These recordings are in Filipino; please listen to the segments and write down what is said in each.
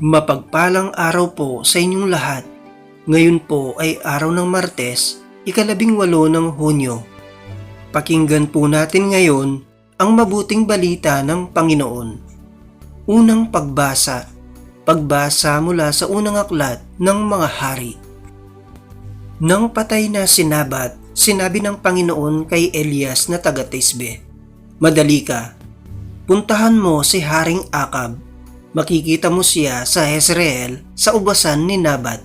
Mapagpalang araw po sa inyong lahat. Ngayon po ay araw ng Martes, ikalabing walo ng Hunyo. Pakinggan po natin ngayon ang mabuting balita ng Panginoon. Unang pagbasa. Pagbasa mula sa unang aklat ng mga hari. Nang patay na si Nabat, sinabi ng Panginoon kay Elias na taga Tisbe, Madali ka, puntahan mo si Haring Akab makikita mo siya sa Jezreel sa ubasan ni Nabat.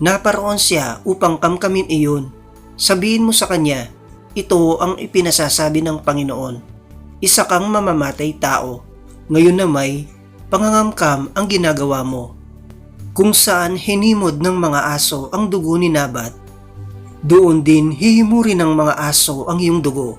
Naparoon siya upang kamkamin iyon. Sabihin mo sa kanya, ito ang ipinasasabi ng Panginoon. Isa kang mamamatay tao. Ngayon na may pangangamkam ang ginagawa mo. Kung saan hinimod ng mga aso ang dugo ni Nabat, doon din hihimurin ng mga aso ang iyong dugo.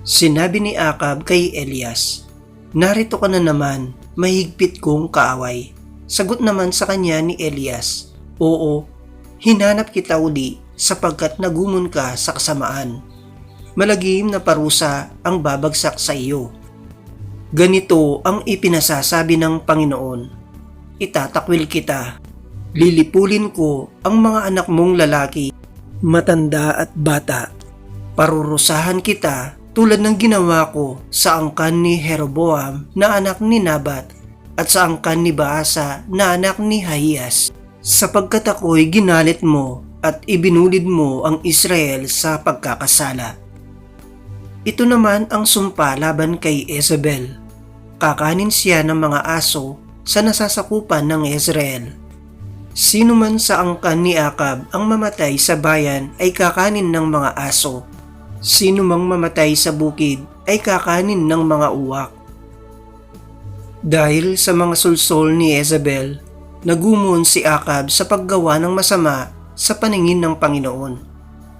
Sinabi ni Akab kay Elias, Narito ka na naman, mahigpit kong kaaway. Sagot naman sa kanya ni Elias, Oo, hinanap kita uli sapagkat nagumon ka sa kasamaan. Malagim na parusa ang babagsak sa iyo. Ganito ang ipinasasabi ng Panginoon. Itatakwil kita. Lilipulin ko ang mga anak mong lalaki, matanda at bata. Parurusahan kita tulad ng ginawa ko sa angkan ni Jeroboam na anak ni Nabat at sa angkan ni Baasa na anak ni Hahias sapagkat ako'y ginalit mo at ibinulid mo ang Israel sa pagkakasala. Ito naman ang sumpa laban kay Isabel. Kakanin siya ng mga aso sa nasasakupan ng Israel. Sino man sa angkan ni Akab ang mamatay sa bayan ay kakanin ng mga aso Sino mang mamatay sa bukid ay kakanin ng mga uwak. Dahil sa mga sulsol ni Isabel, nagumon si Akab sa paggawa ng masama sa paningin ng Panginoon.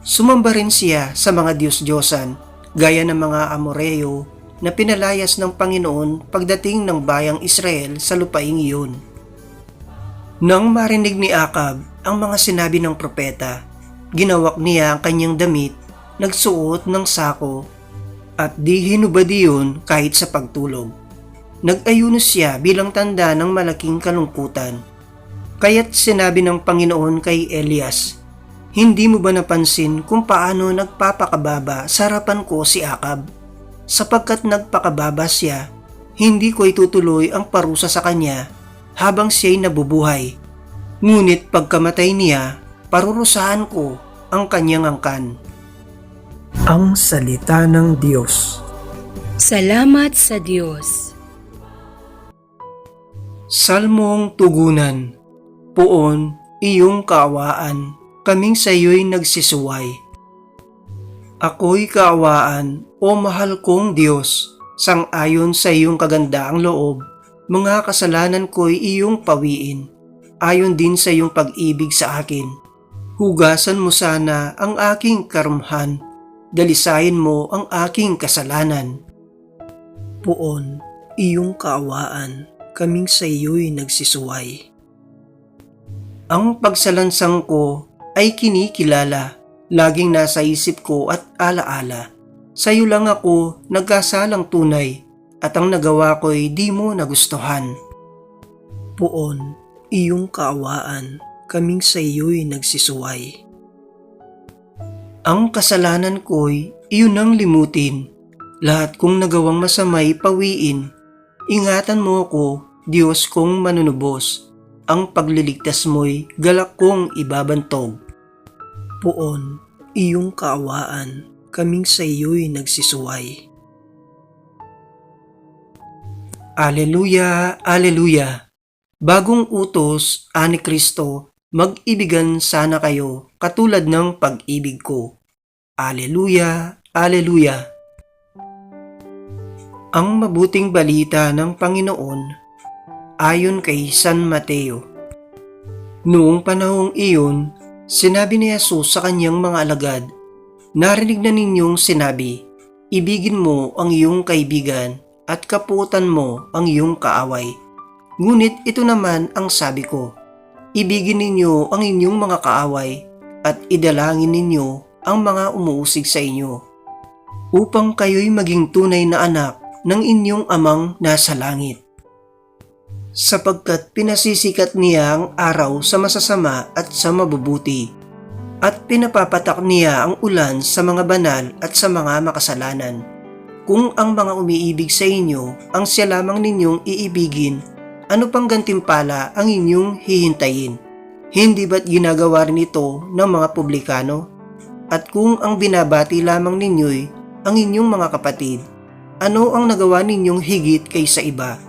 Sumamba rin siya sa mga Diyos-Diyosan, gaya ng mga Amoreo na pinalayas ng Panginoon pagdating ng bayang Israel sa lupaing iyon. Nang marinig ni Akab ang mga sinabi ng propeta, ginawak niya ang kanyang damit nagsuot ng sako at di hinubad iyon kahit sa pagtulog. Nag-ayuno siya bilang tanda ng malaking kalungkutan. Kaya't sinabi ng Panginoon kay Elias, Hindi mo ba napansin kung paano nagpapakababa sa harapan ko si Akab? Sapagkat nagpakababa siya, hindi ko itutuloy ang parusa sa kanya habang siya'y nabubuhay. Ngunit pagkamatay niya, parurusahan ko ang kanyang angkan. Ang Salita ng Diyos Salamat sa Diyos. Salmong Tugunan Poon, iyong kaawaan, kaming sa iyo'y nagsisuway. Ako'y kaawaan, o mahal kong Diyos, sang-ayon sa iyong kagandaang loob, mga kasalanan ko'y iyong pawiin, ayon din sa iyong pag-ibig sa akin. Hugasan mo sana ang aking karumhan, dalisayin mo ang aking kasalanan. Puon, iyong kaawaan, kaming sa iyo'y nagsisuway. Ang pagsalansang ko ay kinikilala, laging nasa isip ko at alaala. Sa iyo lang ako nagkasalang tunay at ang nagawa ko'y di mo nagustuhan. Puon, iyong kaawaan, kaming sa iyo'y nagsisuway. Ang kasalanan ko'y iyon ang limutin. Lahat kong nagawang masamay pawiin. Ingatan mo ako, Diyos kong manunubos. Ang pagliligtas mo'y galak kong ibabantog. Puon, iyong kaawaan, kaming sa iyo'y nagsisuway. Aleluya, Aleluya! Bagong utos, ani Kristo, mag-ibigan sana kayo katulad ng pag-ibig ko. Aleluya, Aleluya! Ang mabuting balita ng Panginoon ayon kay San Mateo. Noong panahong iyon, sinabi ni Jesus sa kanyang mga alagad, Narinig na ninyong sinabi, Ibigin mo ang iyong kaibigan at kaputan mo ang iyong kaaway. Ngunit ito naman ang sabi ko, Ibigin ninyo ang inyong mga kaaway at idalangin ninyo ang mga umuusig sa inyo upang kayo'y maging tunay na anak ng inyong amang nasa langit. sapagkat pinasisikat niya ang araw sa masasama at sa mabubuti, at pinapapatak niya ang ulan sa mga banal at sa mga makasalanan. Kung ang mga umiibig sa inyo ang siya lamang ninyong iibigin, ano pang gantimpala ang inyong hihintayin? Hindi ba't ginagawa rin ito ng mga publikano? At kung ang binabati lamang ninyo'y ang inyong mga kapatid, ano ang nagawa ninyong higit kaysa iba?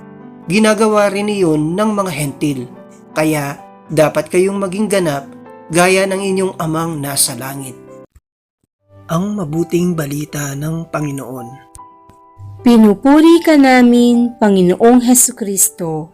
Ginagawa rin iyon ng mga hentil. Kaya dapat kayong maging ganap gaya ng inyong amang nasa langit. Ang mabuting balita ng Panginoon. Pinupuri ka namin, Panginoong Heso Kristo.